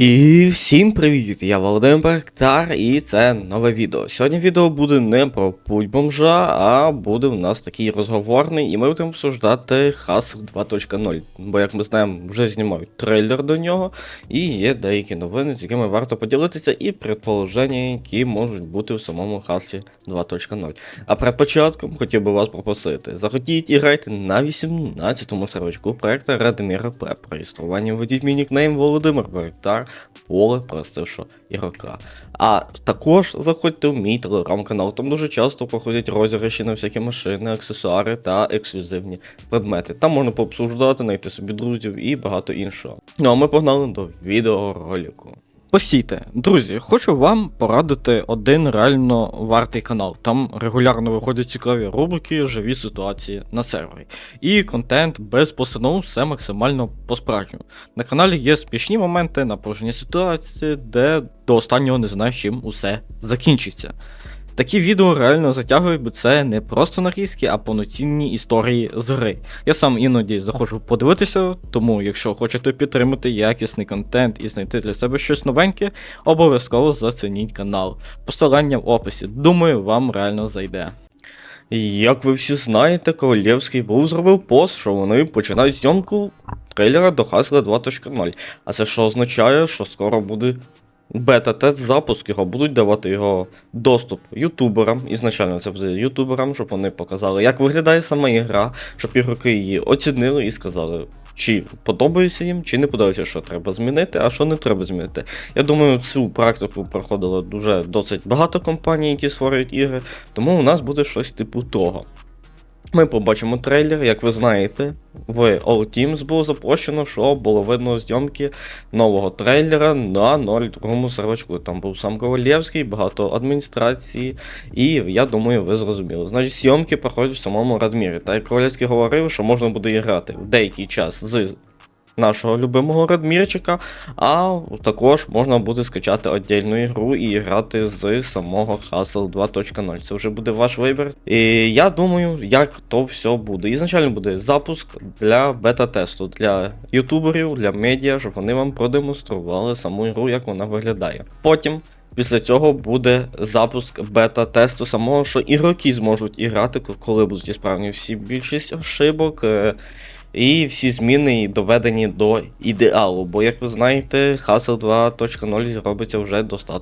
І всім привіт! Я Володимир Бектар, і це нове відео. Сьогодні відео буде не про путь бомжа, а буде у нас такий розговорний, і ми будемо обсуждати Hustle 2.0. Бо, як ми знаємо, вже знімають трейлер до нього, і є деякі новини, з якими варто поділитися, і предположення, які можуть бути в самому Hustle 2.0. А перед початком хотів би вас попросити: заходіть і грайте на 18-му сервачку проекту Радміра П. При реєструванні введіть мій нікнейм Володимир Бектар поле простившого ігрока. А також заходьте в мій телеграм-канал, там дуже часто проходять розіграші на всякі машини, аксесуари та ексклюзивні предмети. Там можна пообсуждати, знайти собі друзів і багато іншого. Ну а ми погнали до відеоролику. Постійте, друзі, хочу вам порадити один реально вартий канал. Там регулярно виходять цікаві рубрики, живі ситуації на сервері. І контент без постанов, все максимально по-справжньому. На каналі є спішні моменти, напружені ситуації, де до останнього не знаєш, чим усе закінчиться. Такі відео реально затягують, бо це не просто нарізки, а повноцінні історії з гри. Я сам іноді заходжу подивитися, тому якщо хочете підтримати якісний контент і знайти для себе щось новеньке, обов'язково зацініть канал. Посилання в описі. Думаю, вам реально зайде. Як ви всі знаєте, Ковалєвський був зробив пост, що вони починають зйомку трейлера до Hustle 2.0. А це що означає, що скоро буде бета-тест запуск його, будуть давати його доступ ютуберам. Ізначально це буде ютуберам, щоб вони показали, як виглядає сама ігра, щоб ігроки її оцінили і сказали. Чи подобається їм, чи не подобається, що треба змінити, а що не треба змінити. Я думаю, цю практику проходило дуже досить багато компаній, які створюють ігри, тому у нас буде щось типу того. Ми побачимо трейлер, як ви знаєте, в All Teams було запущено, що було видно зйомки нового трейлера на 02 сервачку. Там був сам Ковалєвський, багато адміністрації, і я думаю, ви зрозуміли. Значить, зйомки проходять в самому Радмірі. Та як Ковалєвський говорив, що можна буде грати в деякий час з нашого любимого Радмірчика, а також можна буде скачати віддільну ігру і грати з самого Hustle 2.0. Це вже буде ваш вибір. І я думаю, як то все буде. Ізначально буде запуск для бета-тесту для ютуберів, для медіа, щоб вони вам продемонстрували саму ігру, як вона виглядає. Потім. Після цього буде запуск бета-тесту самого, що ігроки зможуть іграти, коли будуть ісправні всі більшість ошибок. І всі зміни доведені до ідеалу. Бо, як ви знаєте, Hustle 2.0 робиться вже достатньо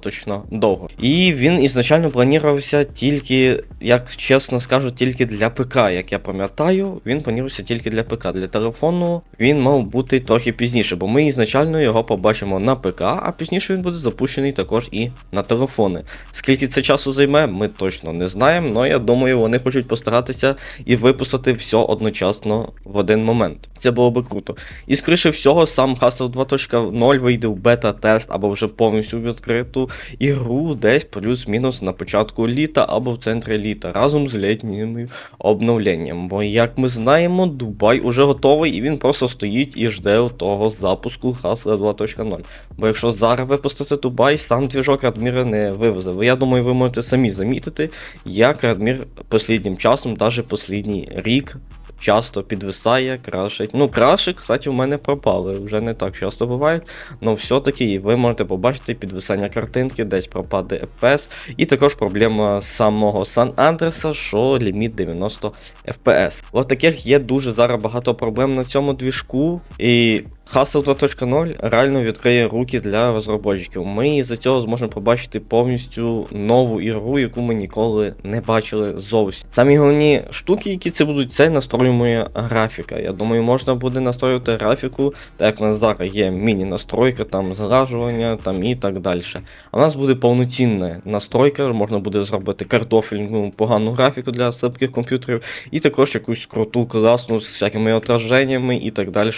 довго. І він ізначально планувався тільки, як чесно скажу, тільки для ПК. Як я пам'ятаю, він планувався тільки для ПК. Для телефону він мав бути трохи пізніше, бо ми ізначально його побачимо на ПК, а пізніше він буде запущений також і на телефони. Скільки це часу займе, ми точно не знаємо, але я думаю, вони хочуть постаратися і випустити все одночасно в один момент. Це було би круто. І скоріше всього, сам Hustle 2.0 вийде в бета-тест або вже повністю відкриту ігру десь плюс-мінус на початку літа або в центрі літа разом з літнім обновленням. Бо, як ми знаємо, Дубай уже готовий і він просто стоїть і жде того запуску Hustle 2.0. Бо якщо зараз випустити Дубай, сам двіжок Радміра не вивезе. Я думаю, ви можете самі замітити, як Радмір посліднім часом, навіть послідній рік. Часто підвисає, крашить. Ну, краші, кстати, у мене пропали. Вже не так часто буває. але все-таки ви можете побачити підвисання картинки, десь пропаде FPS. І також проблема самого Сан Андреса, що ліміт 90 FPS. От таких є дуже зараз багато проблем на цьому двіжку. І Hustle 2.0 реально відкриє руки для розробників. Ми за цього зможемо побачити повністю нову ігру, яку ми ніколи не бачили зовсім. Самі головні штуки, які це будуть, це настроюємо графіка. Я думаю, можна буде настроювати графіку, так як у нас зараз є міні-настройка, там згражування там і так далі. А у нас буде повноцінна настройка, можна буде зробити картофельну погану графіку для слабких комп'ютерів, і також якусь круту, класну з всякими отраженнями і так далі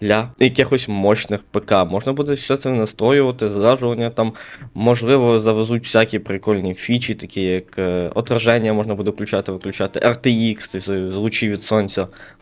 для якихось мощних ПК. Можна буде все це настроювати, зражування там, можливо, завезуть всякі прикольні фічі, такі як е, отраження, можна буде включати, виключати, RTX, лучі від сонця.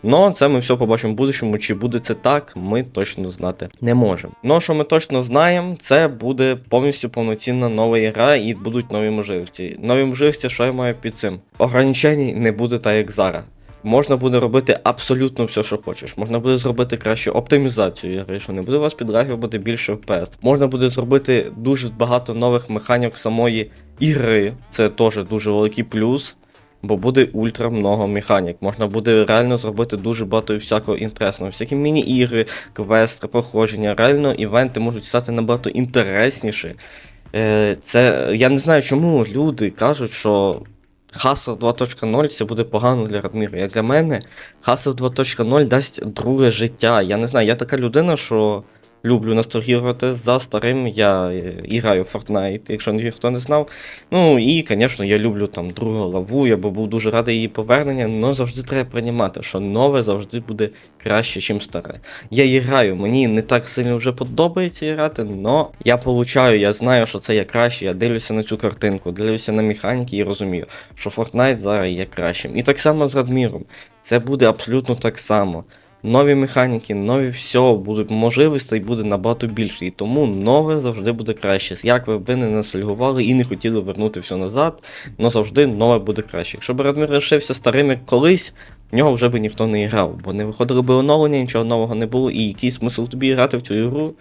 Но це ми все побачимо в будущому. Чи буде це так, ми точно знати не можемо. Ну, що ми точно знаємо, це буде повністю повноцінна нова ігра і будуть нові можливості. Нові можливості, що я маю під цим? Ограничень не буде так, як зараз. Можна буде робити абсолютно все, що хочеш. Можна буде зробити кращу оптимізацію ігри, що не буде у вас підлагувати більше FPS. Можна буде зробити дуже багато нових механік самої ігри. Це теж дуже великий плюс. Бо буде ультра много механік. Можна буде реально зробити дуже багато всякого інтересного. Всякі міні-ігри, квести, проходження. Реально івенти можуть стати набагато інтересніші. Е, Це я не знаю, чому люди кажуть, що Hustle 2.0 це буде погано для Радміра. Як для мене, Hustle 2.0 дасть друге життя. Я не знаю, я така людина, що люблю ностальгірувати за старим. Я е, граю в Fortnite, якщо ніхто не знав. Ну і, звісно, я люблю там другу лаву, я був дуже радий її повернення, але завжди треба приймати, що нове завжди буде краще, ніж старе. Я її граю, мені не так сильно вже подобається грати, але я получаю, я знаю, що це є краще. Я дивлюся на цю картинку, дивлюся на механіки і розумію, що Fortnite зараз є кращим. І так само з Радміром. Це буде абсолютно так само. Нові механіки, нові все, будуть можливостей буде набагато більше. І тому нове завжди буде краще. Як ви б не насольгували і не хотіли вернути все назад, але завжди нове буде краще. Якщо б Радмір лишився старим як колись, в нього вже би ніхто не грав, бо не виходили би оновлення, нічого нового не було, і який смисл тобі грати в цю ігру.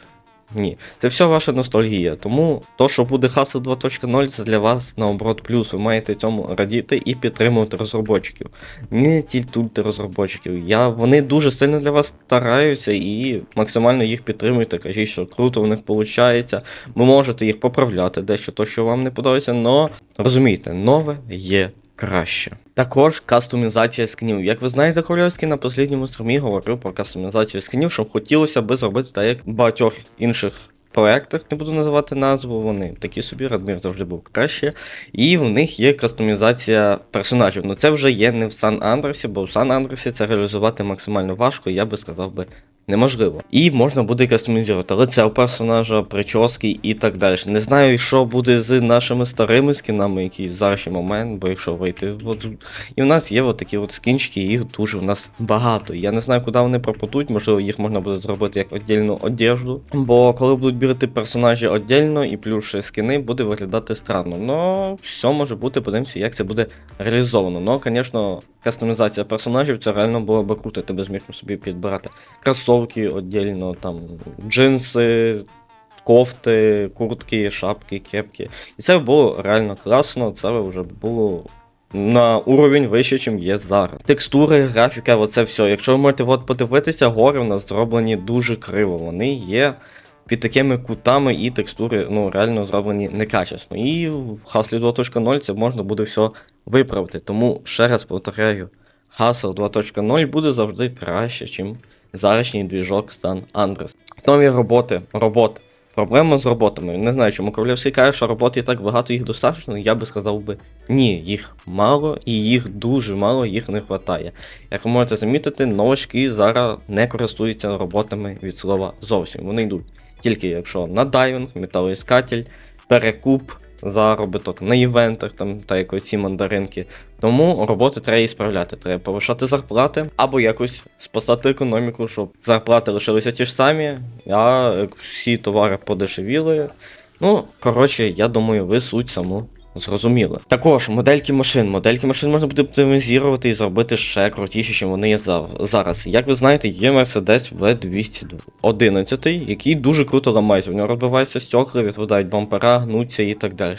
Ні, це все ваша ностальгія. Тому то, що буде Hustle 2.0, це для вас наоборот плюс. Ви маєте цьому радіти і підтримувати розробників. Не тільки розробників. Я, вони дуже сильно для вас стараються і максимально їх підтримуйте. Кажіть, що круто у них виходить. Ви можете їх поправляти, дещо то, що вам не подобається, але розумійте, нове є краще. Також кастомізація скінів. Як ви знаєте, Ковальовський на послідньому стрімі говорив про кастомізацію скінів, що хотілося би зробити так, як в багатьох інших проектах, не буду називати назву, вони такі собі, Радмір завжди був краще. І в них є кастомізація персонажів. Ну це вже є не в Сан Андресі, бо в Сан Андресі це реалізувати максимально важко, я би сказав би. Неможливо. І можна буде кастомізувати лице у персонажа, прически і так далі. Не знаю, що буде з нашими старими скінами, які зараз ще момент, бо якщо вийти. От, і в нас є от такі от скінчики, їх дуже в нас багато. Я не знаю, куди вони пропадуть, можливо, їх можна буде зробити як віддільну одежду. Бо коли будуть бірити персонажі віддільно і плюс скини, буде виглядати странно. Ну, все може бути, подивимося, як це буде реалізовано. Ну, звісно, кастомізація персонажів це реально було би круто, ти б зміг собі підбирати кросовки віддільно, там джинси, кофти, куртки, шапки, кепки. І це було реально класно, це вже було. На уровень вище, ніж є зараз. Текстури, графіка, оце все. Якщо ви можете от подивитися, гори в нас зроблені дуже криво. Вони є під такими кутами і текстури ну, реально зроблені некачесно. І в Hustle 2.0 це можна буде все виправити. Тому ще раз повторяю, Hustle 2.0 буде завжди краще, ніж зарашній двіжок San Andreas. Нові роботи, робот. Проблема з роботами. Не знаю, чому Ковалівський каже, що робот і так багато їх достатньо, я би сказав би ні, їх мало і їх дуже мало, їх не вистачає. Як ви можете замітити, новачки зараз не користуються роботами від слова зовсім. Вони йдуть тільки якщо на дайвінг, металоіскатель, перекуп, заробіток на івентах, там та як ці мандаринки. Тому роботи треба і справляти. Треба повишати зарплати або якось спасати економіку, щоб зарплати лишилися ті ж самі, а всі товари подешевіли. Ну, коротше, я думаю, ви суть саму зрозуміли. Також модельки машин. Модельки машин можна буде оптимізувати і зробити ще крутіше, ніж вони є за- зараз. Як ви знаєте, є Mercedes V211, який дуже круто ламається. У нього розбиваються стекла, відводають бампера, гнуться і так далі.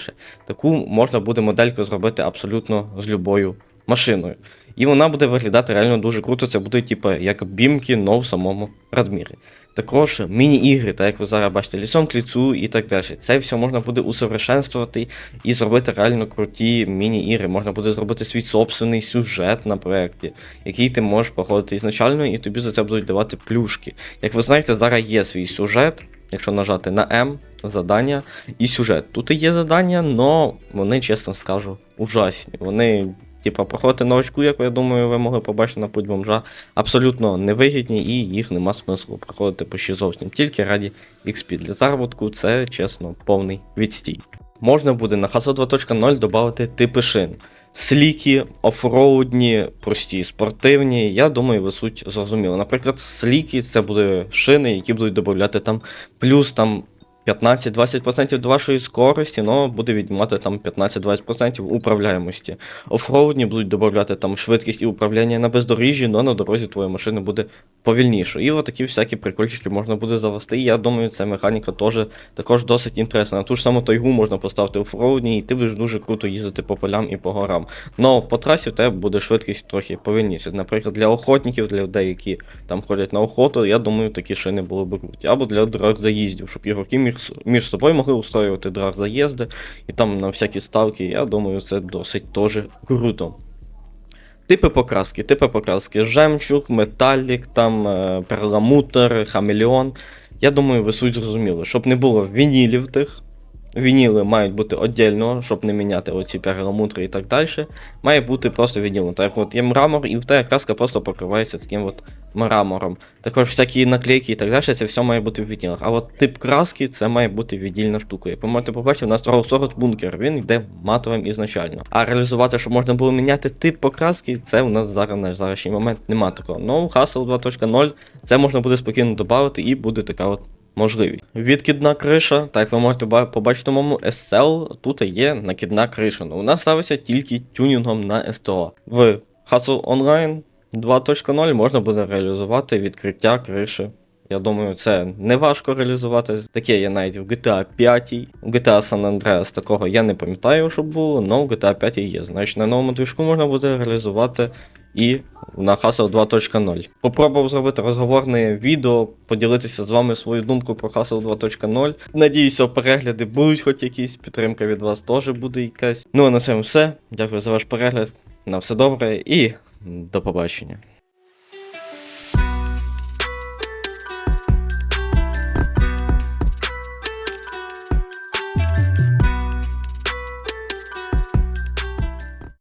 Таку можна буде модельку зробити абсолютно з любою машиною. І вона буде виглядати реально дуже круто. Це буде, типу, як бімки, но в самому Радмірі. Також міні-ігри, так як ви зараз бачите, лісом к ліцу і так далі. Це все можна буде усовершенствувати і зробити реально круті міні-ігри. Можна буде зробити свій собственний сюжет на проєкті, який ти можеш проходити ізначально, і тобі за це будуть давати плюшки. Як ви знаєте, зараз є свій сюжет. Якщо нажати на М, задання і сюжет. Тут і є задання, але вони, чесно скажу, ужасні. Вони, типа, проходити новачку, як я думаю, ви могли побачити на путь бомжа, абсолютно невигідні і їх нема смислу проходити по ще зовсім. Тільки раді XP. Для заробітку це, чесно, повний відстій. Можна буде на Hustle 2.0 додати типи шин. Слікі, офроудні, прості, спортивні. Я думаю, ви суть зрозуміли. Наприклад, слікі це буде шини, які будуть додати там плюс там 15-20% до вашої скорості, але буде віднімати там 15-20% управляємості. Офроудні будуть додати там швидкість і управління на бездоріжжі, але на дорозі твоя машина буде повільніше. І отакі всякі прикольчики можна буде завести. І я думаю, ця механіка теж також досить інтересна. На ту ж саму тайгу можна поставити офроудні, і ти будеш дуже круто їздити по полям і по горам. Но по трасі в тебе буде швидкість трохи повільніше. Наприклад, для охотників, для людей, які там ходять на охоту, я думаю, такі шини були б круті. Або для драг заїздів, щоб ігроки між, між собою могли устроювати драк заїзди і там на всякі ставки. Я думаю, це досить теж круто. Типи покраски, типи покраски. Жемчуг, металік, там е, перламутр, хамелеон. Я думаю, ви суть зрозуміли, щоб не було вінілів тих. Вініли мають бути віддільно, щоб не міняти оці перламутри і так далі. Має бути просто вінілом. Так от є мрамор, і те краска просто покривається таким от мрамором. Також всякі наклейки і так далі, це все має бути в відділах. А от тип краски це має бути віддільна штука. Як ви можете побачити, у нас Роусорот бункер, він йде матовим ізначально. А реалізувати, щоб можна було міняти тип покраски, це у нас зараз на зараз момент нема такого. Ну, Hustle 2.0 це можна буде спокійно додати і буде така от можливість. Відкидна криша, так ви можете побачити в моєму SL, тут є накидна криша. Ну, вона ставиться тільки тюнінгом на СТО. В Hustle Online 2.0 можна буде реалізувати відкриття криші. Я думаю, це не важко реалізувати. Таке є навіть в GTA 5. У GTA San Andreas такого я не пам'ятаю, що було, але в GTA 5 є. Значить, на новому движку можна буде реалізувати і на Хасл 2.0. Попробував зробити розговорне відео, поділитися з вами свою думку про Хасл 2.0. Надіюся, перегляди будуть хоч якісь, підтримка від вас теж буде якась. Ну а на цьому все. Дякую за ваш перегляд. На все добре і до побачення.